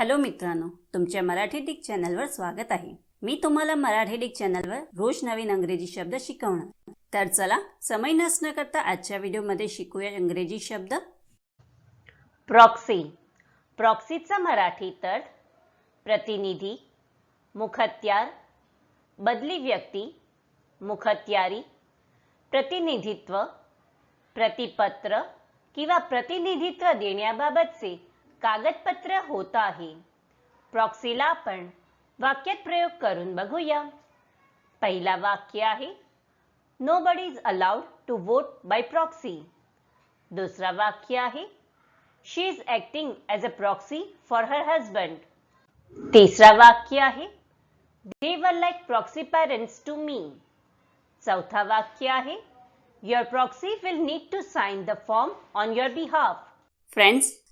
Hello मित्रांनो तुमच्या Marathi Dick चॅनलवर स्वागत आहे. मी तुम्हाला मराठी डिक चॅनलवर रोज नवीन अंग्रेजी शब्द शिकवणार. तर चला समय नसणं करता आजच्या व्हिडिओमध्ये शिकूया इंग्रजी शब्द. प्रॉक्सी प्रॉक्सीचा मराठी तर प्रतिनिधी मुखत्यार बदली व्यक्ती मुखत्यारी प्रतिनिधित्व प्रतिपत्र किंवा प्रतिनिधित्व देण्याबाबतचे कागदपत्र होत आहे प्रॉक्सीला आपण वाक्यात प्रयोग करून बघूया। पहिला वाक्य आहे nobody is allowed to vote by proxy दुसरा वाक्य आहे she is acting as a proxy for her husband तिसरा वाक्य आहे they were like proxy parents to me चौथा वाक्य आहे your proxy will need to sign the form on your behalf friends